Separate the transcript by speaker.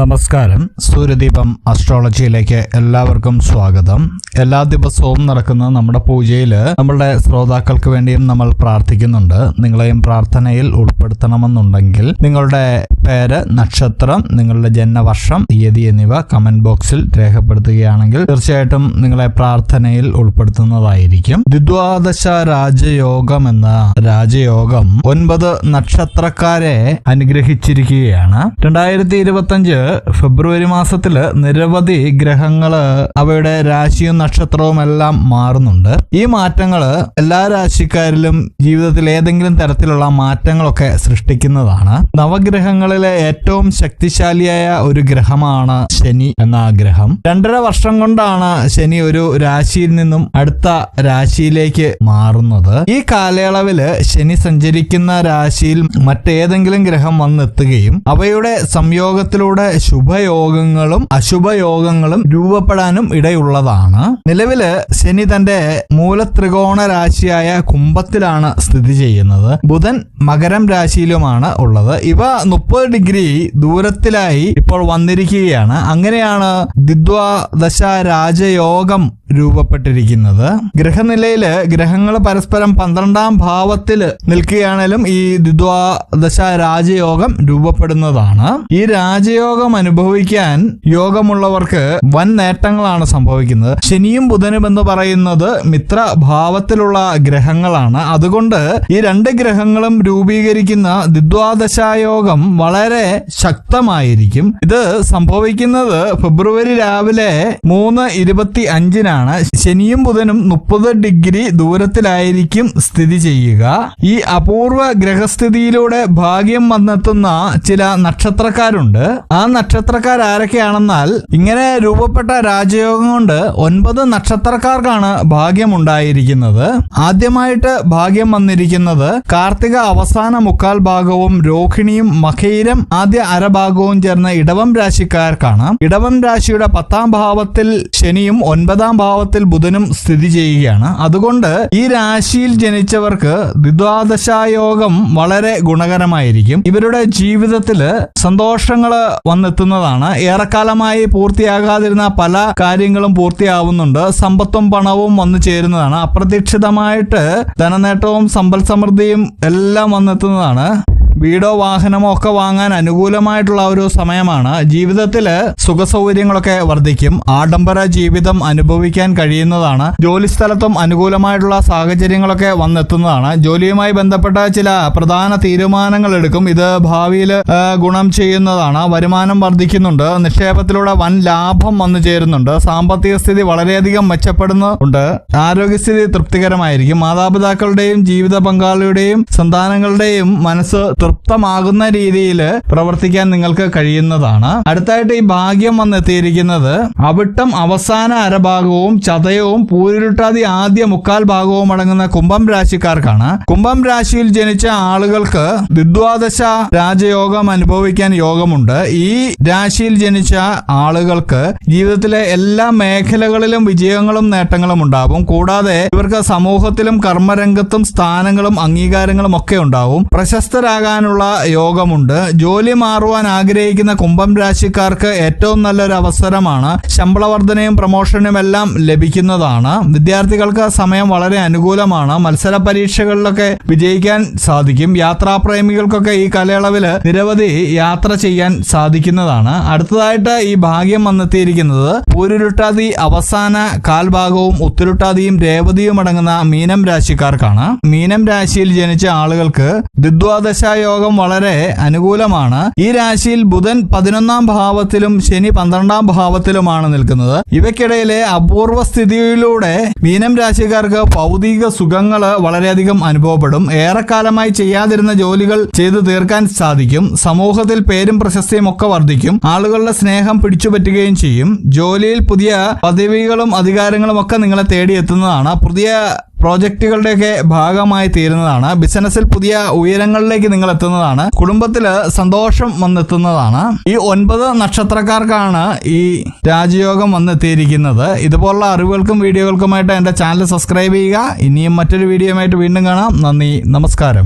Speaker 1: നമസ്കാരം. സൂര്യദീപം അസ്ട്രോളജിയിലേക്ക് എല്ലാവർക്കും സ്വാഗതം. എല്ലാ ദിവസവും നടക്കുന്ന നമ്മുടെ പൂജയിൽ നമ്മളുടെ ശ്രോതാക്കൾക്ക് വേണ്ടിയും നമ്മൾ പ്രാർത്ഥിക്കുന്നുണ്ട്. നിങ്ങളെയും പ്രാർത്ഥനയിൽ ഉൾപ്പെടുത്തണമെന്നുണ്ടെങ്കിൽ നിങ്ങളുടെ പേര് നക്ഷത്രം നിങ്ങളുടെ ജന്മവർഷം തീയതി എന്നിവ കമന്റ് ബോക്സിൽ രേഖപ്പെടുത്തുകയാണെങ്കിൽ തീർച്ചയായിട്ടും നിങ്ങളെ പ്രാർത്ഥനയിൽ ഉൾപ്പെടുത്തുന്നതായിരിക്കും. ദ്വിദ്വാദശ രാജയോഗം എന്ന രാജയോഗം ഒൻപത് നക്ഷത്രക്കാരെ അനുഗ്രഹിച്ചിരിക്കുകയാണ്. രണ്ടായിരത്തി ഇരുപത്തഞ്ച് ഫെബ്രുവരി മാസത്തിൽ നിരവധി ഗ്രഹങ്ങൾ അവയുടെ രാശിയും നക്ഷത്രവും എല്ലാം മാറുന്നുണ്ട്. ഈ മാറ്റങ്ങൾ എല്ലാ രാശിക്കാരിലും ജീവിതത്തിൽ ഏതെങ്കിലും തരത്തിലുള്ള മാറ്റങ്ങളൊക്കെ സൃഷ്ടിക്കുന്നതാണ്. നവഗ്രഹങ്ങളിലെ ഏറ്റവും ശക്തിശാലിയായ ഒരു ഗ്രഹമാണ് ശനി എന്ന ഗ്രഹം. രണ്ടര വർഷം കൊണ്ടാണ് ശനി ഒരു രാശിയിൽ നിന്നും അടുത്ത രാശിയിലേക്ക് മാറുന്നത്. ഈ കാലയളവിൽ ശനി സഞ്ചരിക്കുന്ന രാശിയിൽ മറ്റേതെങ്കിലും ഗ്രഹം വന്നെത്തുകയും അവയുടെ സംയോഗത്തിലൂടെ ശുഭയോഗങ്ങളും അശുഭയോഗങ്ങളും രൂപപ്പെടാനും ഇടയുള്ളതാണ്. നിലവിൽ ശനി തന്റെ മൂലത്രികോണ രാശിയായ കുംഭത്തിലാണ് സ്ഥിതി ചെയ്യുന്നത്. ബുധൻ മകരം രാശിയിലുമാണ് ഉള്ളത്. ഇവ മുപ്പത് ഡിഗ്രി ദൂരത്തിലായി ഇപ്പോൾ വന്നിരിക്കുകയാണ്. അങ്ങനെയാണ് ദ്വിദ്വാദശ രാജയോഗം രൂപപ്പെട്ടിരിക്കുന്നത്. ഗ്രഹനിലയിൽ ഗ്രഹങ്ങൾ പരസ്പരം പന്ത്രണ്ടാം ഭാവത്തിൽ നിൽക്കുകയാണെങ്കിലും ഈ ദ്വാദശ രാജയോഗം രൂപപ്പെടുന്നതാണ്. ഈ രാജയോഗം അനുഭവിക്കാൻ യോഗമുള്ളവർക്ക് വൻ നേട്ടങ്ങളാണ് സംഭവിക്കുന്നത്. ശനിയും ബുധനും എന്ന് പറയുന്നത് മിത്രഭാവത്തിലുള്ള ഗ്രഹങ്ങളാണ്. അതുകൊണ്ട് ഈ രണ്ട് ഗ്രഹങ്ങളും രൂപീകരിക്കുന്ന ദ്വാദശായോഗം വളരെ ശക്തമായിരിക്കും. ഇത് സംഭവിക്കുന്നത് ഫെബ്രുവരി രാവിലെ മൂന്ന് ഇരുപത്തി അഞ്ചിനാണ്. ശനിയും ബുധനും മുപ്പത് ഡിഗ്രി ദൂരത്തിലായിരിക്കും സ്ഥിതി ചെയ്യുക. ഈ അപൂർവ ഗ്രഹസ്ഥിതിയിലൂടെ ഭാഗ്യം വന്നെത്തുന്ന ചില നക്ഷത്രക്കാരുണ്ട്. ആ നക്ഷത്രക്കാർ ആരൊക്കെയാണെന്നാൽ ഇങ്ങനെ രൂപപ്പെട്ട രാജയോഗം കൊണ്ട് ഒൻപത് നക്ഷത്രക്കാർക്കാണ് ഭാഗ്യം ഉണ്ടായിരിക്കുന്നത് ആദ്യമായിട്ട് ഭാഗ്യം വന്നിരിക്കുന്നത് കാർത്തിക അവസാന മുക്കാൽ ഭാഗവും രോഹിണിയും മഖൈരം ആദ്യ അരഭാഗവും ചേർന്ന ഇടവം രാശിക്കാർക്കാണ്. ഇടവം രാശിയുടെ പത്താം ഭാവത്തിൽ ശനിയും ഒൻപതാം ഭാവത്തിൽ ബുധനും സ്ഥിതി ചെയ്യുകയാണ്. അതുകൊണ്ട് ഈ രാശിയിൽ ജനിച്ചവർക്ക് ദ്വിദ്വാദശായോഗം വളരെ ഗുണകരമായിരിക്കും. ഇവരുടെ ജീവിതത്തിൽ സന്തോഷങ്ങൾ വന്നെത്തുന്നതാണ്. ഏറെക്കാലമായി പൂർത്തിയാകാതിരുന്ന പല കാര്യങ്ങളും പൂർത്തിയാവുന്നുണ്ട്. സമ്പത്തും പണവും വന്നു ചേരുന്നതാണ്. അപ്രതീക്ഷിതമായിട്ട് ധനനേട്ടവും സമ്പൽ സമൃദ്ധിയും എല്ലാം വന്നെത്തുന്നതാണ്. വീടോ വാഹനമോ ഒക്കെ വാങ്ങാൻ അനുകൂലമായിട്ടുള്ള ഒരു സമയമാണ്. ജീവിതത്തിൽ സുഖസൗകര്യങ്ങളൊക്കെ വർദ്ധിക്കും. ആഡംബര ജീവിതം അനുഭവിക്കാൻ കഴിയുന്നതാണ്. ജോലിസ്ഥലത്തും അനുകൂലമായിട്ടുള്ള സാഹചര്യങ്ങളൊക്കെ വന്നെത്തുന്നതാണ്. ജോലിയുമായി ബന്ധപ്പെട്ട ചില പ്രധാന തീരുമാനങ്ങൾ എടുക്കും. ഇത് ഭാവിയിൽ ഗുണം ചെയ്യുന്നതാണ്. വരുമാനം വർദ്ധിക്കുന്നുണ്ട്. നിക്ഷേപത്തിലൂടെ വൻ ലാഭം വന്നു ചേരുന്നുണ്ട്. സാമ്പത്തിക സ്ഥിതി വളരെയധികം മെച്ചപ്പെടുന്നുണ്ട് ആരോഗ്യസ്ഥിതി തൃപ്തികരമായിരിക്കും. മാതാപിതാക്കളുടെയും ജീവിത പങ്കാളിയുടെയും സന്താനങ്ങളുടെയും മനസ്സ് തൃപ്തമാകുന്ന രീതിയിൽ പ്രവർത്തിക്കാൻ നിങ്ങൾക്ക് കഴിയുന്നതാണ്. അടുത്തായിട്ട് ഈ ഭാഗ്യം വന്നെത്തിയിരിക്കുന്നത് അവിട്ടം അവസാന അരഭാഗവും ചതയവും പൂരുരുട്ടാതി ആദ്യ മുക്കാൽ ഭാഗവും അടങ്ങുന്ന കുംഭം രാശിക്കാർക്കാണ്. കുംഭം രാശിയിൽ ജനിച്ച ആളുകൾക്ക് ദ്വിദ്വാദശ രാജയോഗം അനുഭവിക്കാൻ യോഗമുണ്ട്. ഈ രാശിയിൽ ജനിച്ച ആളുകൾക്ക് ജീവിതത്തിലെ എല്ലാ മേഖലകളിലും വിജയങ്ങളും നേട്ടങ്ങളും ഉണ്ടാവും. കൂടാതെ ഇവർക്ക് സമൂഹത്തിലും കർമ്മരംഗത്തും സ്ഥാനങ്ങളും അംഗീകാരങ്ങളും ഒക്കെ ഉണ്ടാവും. പ്രശസ്തരാകാനുള്ള യോഗമുണ്ട്. ജോലി മാറുവാൻ ആഗ്രഹിക്കുന്ന കുംഭം രാശിക്കാർക്ക് ഏറ്റവും നല്ലൊരു അവസരമാണ് ശമ്പള വർധനയും പ്രമോഷനും എല്ലാം ലഭിക്കുന്നതാണ്. വിദ്യാർത്ഥികൾക്ക് സമയം വളരെ അനുകൂലമാണ്. മത്സര പരീക്ഷകളിലൊക്കെ വിജയിക്കാൻ സാധിക്കും. യാത്രാപ്രേമികൾക്കൊക്കെ ഈ കാലയളവിൽ നിരവധി യാത്ര ചെയ്യാൻ സാധിക്കുന്നതാണ്. അടുത്തതായിട്ട് ഈ ഭാഗ്യം വന്നെത്തിയിരിക്കുന്നത് പൂരുരുട്ടാതി അവസാന കാൽഭാഗവും ഉത്തരുട്ടാതിയും രേവതിയും അടങ്ങുന്ന മീനം രാശിക്കാർക്കാണ്. മീനം രാശിയിൽ ജനിച്ച ആളുകൾക്ക് ദ്വിദ്വാദശായോഗം വളരെ അനുകൂലമാണ്. ഈ രാശിയിൽ ബുധൻ പതിനൊന്നാം ഭാവത്തിലും ശനി പന്ത്രണ്ടാം ഭാവത്തിലുമാണ് നിൽക്കുന്നത്. ഇവയ്ക്കിടയിലെ അപൂർവ സ്ഥിതിയിലൂടെ മീനം രാശിക്കാർക്ക് ഭൗതിക സുഖങ്ങൾ വളരെയധികം അനുഭവപ്പെടും. ഏറെക്കാലമായി ചെയ്യാതിരുന്ന ജോലികൾ ചെയ്തു തീർക്കാൻ സാധിക്കും. സമൂഹത്തിൽ പേരും പ്രശസ്തിയും ഒക്കെ വർദ്ധിക്കും. ആളുകളുടെ സ്നേഹം പിടിച്ചുപറ്റുകയും ചെയ്യും. ജോലിയിൽ പുതിയ പദവികളും അധികാരങ്ങളും ഒക്കെ നിങ്ങളെ തേടിയെത്തുന്നതാണ്. പുതിയ പ്രോജക്റ്റുകളുടെയൊക്കെ ഭാഗമായി തീരുന്നതാണ്. ബിസിനസ്സിൽ പുതിയ ഉയരങ്ങളിലേക്ക് നിങ്ങൾ എത്തുന്നതാണ്. കുടുംബത്തിൽ സന്തോഷം വന്നെത്തുന്നതാണ്. ഈ ഒൻപത് നക്ഷത്രക്കാർക്കാണ് ഈ രാജയോഗം വന്നെത്തിയിരിക്കുന്നത്. ഇതുപോലുള്ള അറിവുകൾക്കും വീഡിയോകൾക്കുമായിട്ട് എന്റെ ചാനൽ സബ്സ്ക്രൈബ് ചെയ്യുക. ഇനിയും മറ്റൊരു വീഡിയോയുമായിട്ട് വീണ്ടും കാണാം. നന്ദി. നമസ്കാരം.